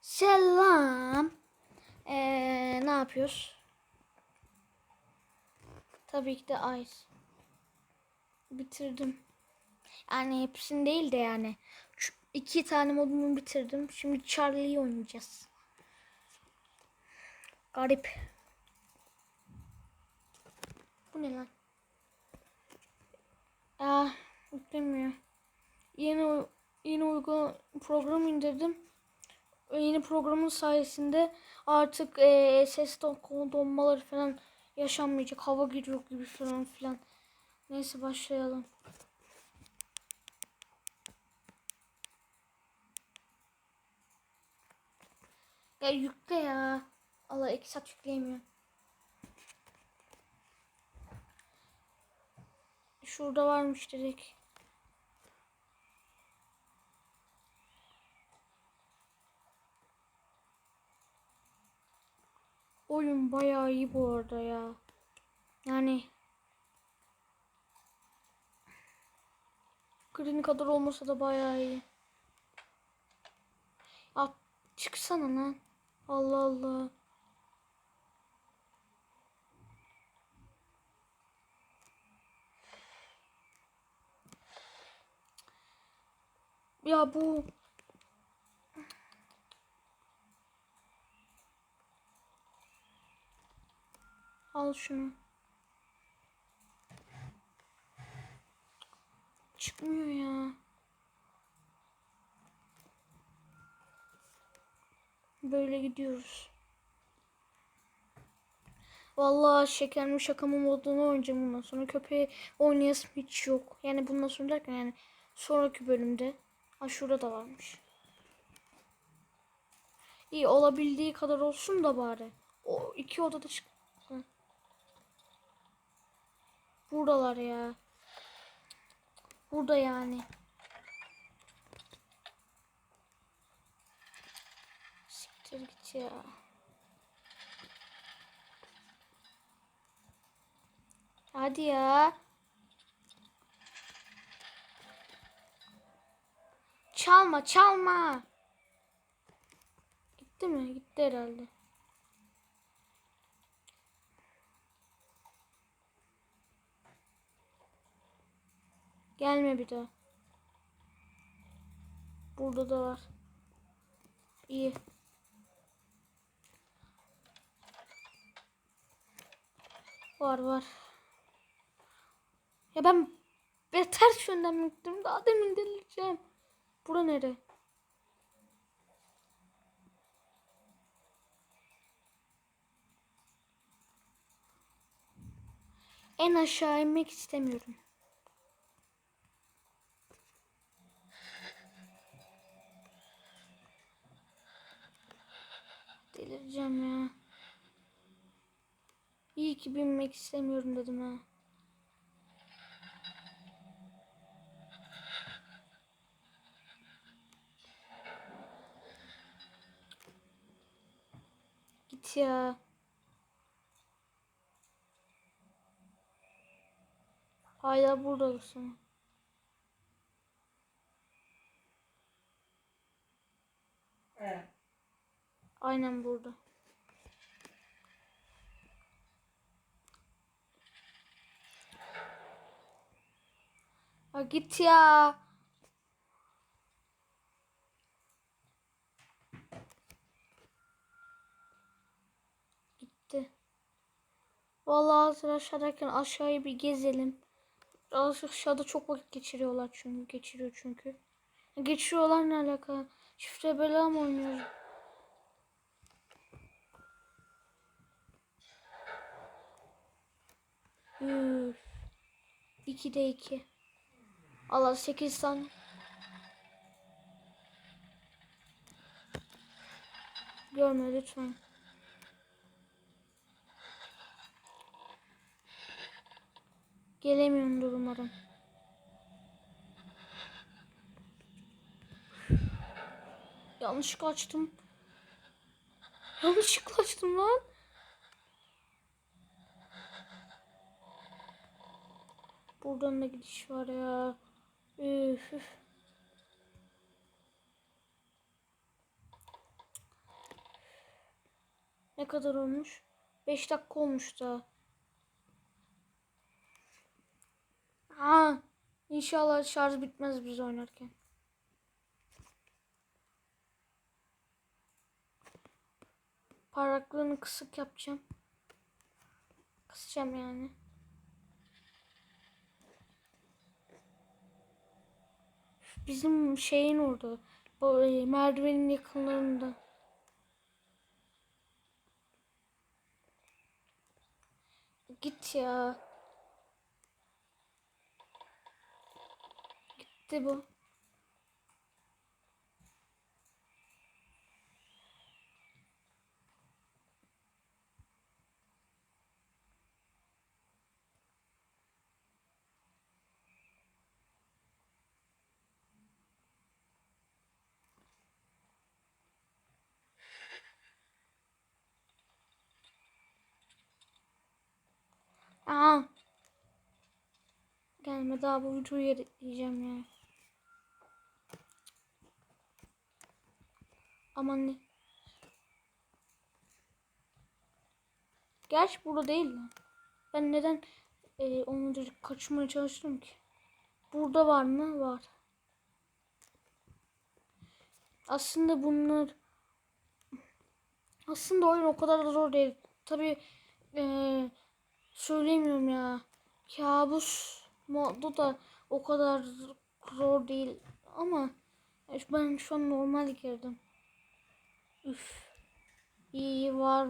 Selam. Ee, ne yapıyoruz? Tabii ki de Ice. Bitirdim. Yani hepsini değil de yani. Şu iki tane modumu bitirdim. Şimdi Charlie'yi oynayacağız. Garip. Bu ne lan? Ah, yüklemiyor. Yeni yeni uygun program indirdim. Yeni programın sayesinde artık eee ses don- donmaları falan yaşanmayacak. Hava giriyor gibi falan filan. Neyse başlayalım. Ya yükle ya. Allah iki saat yükleyemiyor. Şurada varmış direkt. Oyun bayağı iyi bu arada ya. Yani Green kadar olmasa da bayağı iyi. Ya çıksana lan. Allah Allah. Ya bu Al şunu. Çıkmıyor ya. Böyle gidiyoruz. Vallahi şeker mi şaka mı modunu oynayacağım bundan sonra. Köpeği oynayasım hiç yok. Yani bundan sonra derken yani sonraki bölümde. Ha şurada da varmış. İyi olabildiği kadar olsun da bari. O iki odada çık. Buradalar ya. Burada yani. Siktir git ya. Hadi ya. Çalma çalma. Gitti mi? Gitti herhalde. Gelme bir daha. Burada da var. İyi. Var var. Ya ben ve ters yönden? Daha demin delireceğim. Bura nere? En aşağı inmek istemiyorum. Delireceğim ya. İyi ki binmek istemiyorum dedim ha. Git ya. Hala buradasın. Aynen burada. Ya git ya. Gitti. Vallahi hazır aşağıdayken aşağıyı bir gezelim. Aşağıda çok vakit geçiriyorlar çünkü geçiriyor çünkü. Geçiriyorlar ne alaka? Şifre bela mı oynuyoruz? Üf. 2'de 2. Allah 8 tane. Görme lütfen. Gelemiyordur umarım. Yanlışlıkla açtım. Yanlışlıkla açtım lan. Buradan da gidiş var ya. Üf, üf. Ne kadar olmuş? 5 dakika olmuş da. Ha, inşallah şarj bitmez biz oynarken. Parlaklığını kısık yapacağım. Kısacağım yani. Bizim şeyin orada. Bu e, merdivenin yakınlarında. Git ya. Gitti bu. Aa. Gelme daha bu videoyu editleyeceğim ya. Aman ne. Gerçi burada değil lan. Ben neden e, onu kaçmaya çalıştım ki? Burada var mı? Var. Aslında bunlar aslında oyun o kadar da zor değil. Tabii eee söyleyemiyorum ya. Kabus modu da o kadar zor değil ama ben şu an normal girdim. Üf. İyi var.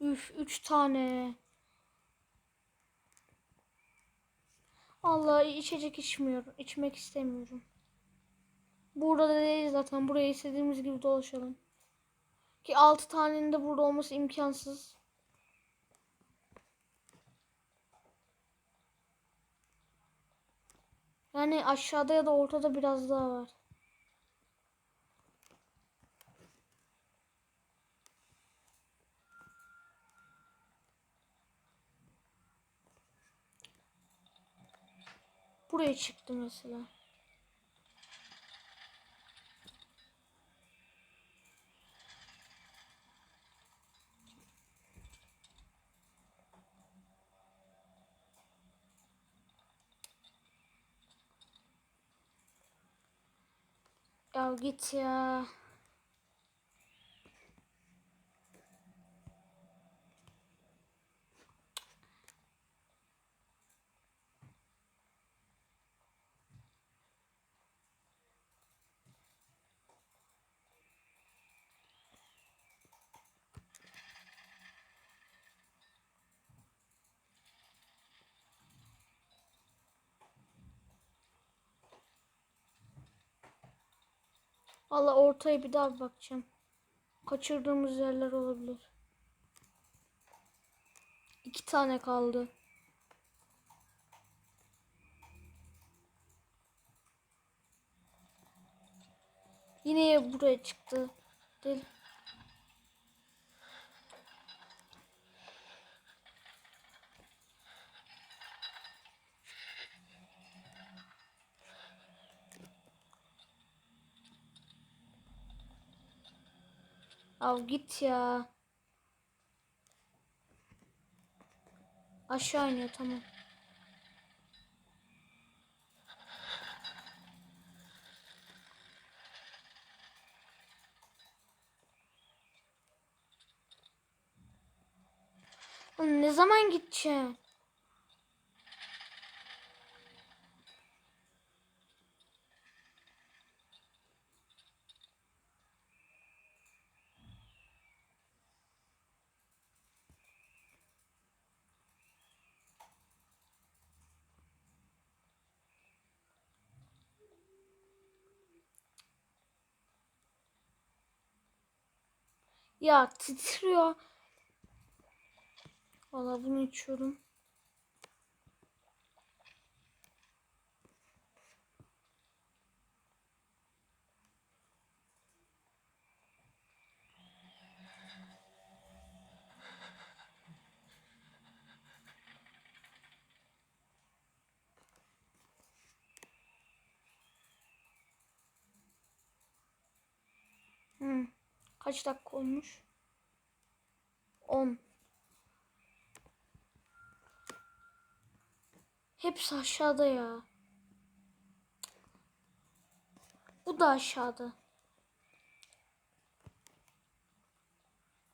Üf, üç tane. Allah içecek içmiyorum. içmek istemiyorum. Burada da değil zaten. Buraya istediğimiz gibi dolaşalım. Ki altı tanenin de burada olması imkansız. Yani aşağıda ya da ortada biraz daha var. Buraya çıktı mesela. Ya git ya. Valla ortaya bir daha bakacağım. Kaçırdığımız yerler olabilir. İki tane kaldı. Yine buraya çıktı. Del. Al git ya. Aşağı iniyor tamam. Ne zaman gideceğim? Ya titriyor. Valla bunu içiyorum. Kaç dakika olmuş? 10. Hepsi aşağıda ya. Bu da aşağıda.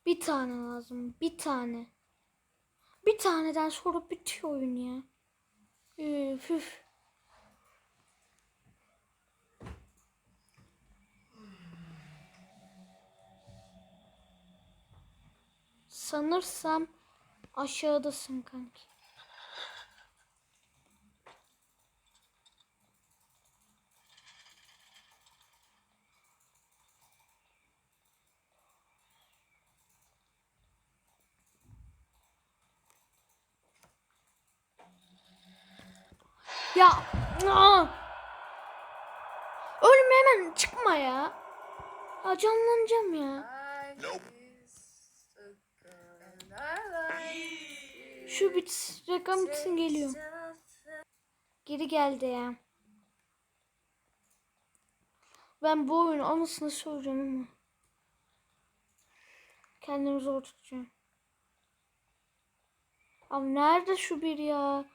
Bir tane lazım. Bir tane. Bir taneden sonra bitiyor oyun ya. Üf, üf. Sanırsam aşağıdasın kanki. Ya. Aa! Ölme hemen çıkma ya. Ya ya. Şu bit reklam bitsin geliyor. Geri geldi ya. Ben bu oyunu anasını söyleyeceğim ama. Kendimi zor tutacağım. Abi nerede şu bir ya?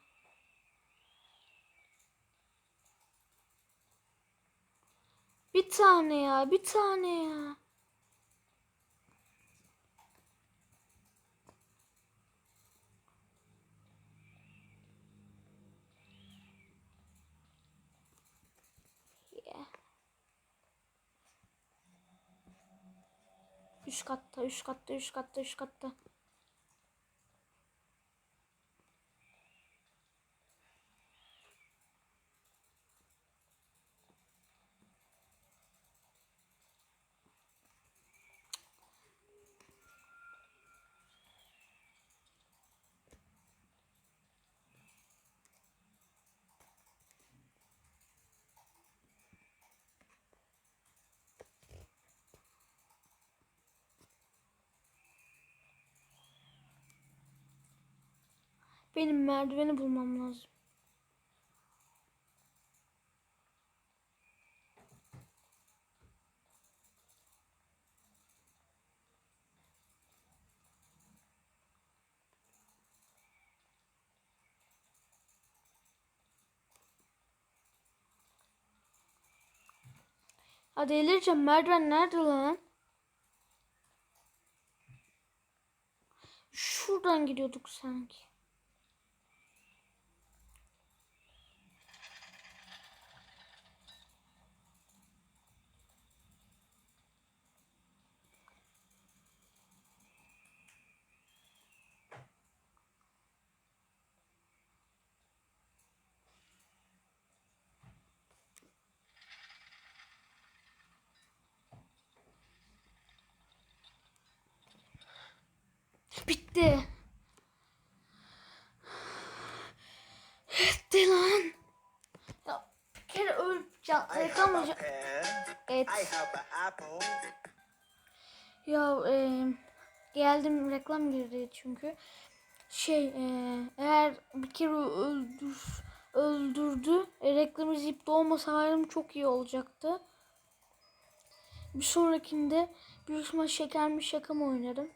Bir tane ya, bir tane ya. Üst katta, üst katta, üst katta, üst katta. Benim merdiveni bulmam lazım. Hadi delireceğim. Merdiven nerede lan? Şuradan gidiyorduk sanki. Bitti. Bitti lan. Ya bir kere öl can I have a yakamayacağım. Evet. Ya e, geldim reklam girdi çünkü. Şey e, eğer bir kere öldür öldürdü e, reklam izleyip de olmasa halim çok iyi olacaktı. Bir sonrakinde büyük ihtimal şeker mi şaka mı oynarım.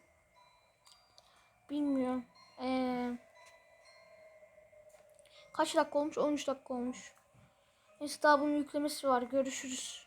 Bilmiyorum. Ee, kaç dakika olmuş? 13 dakika olmuş. Neyse bunun yüklemesi var. Görüşürüz.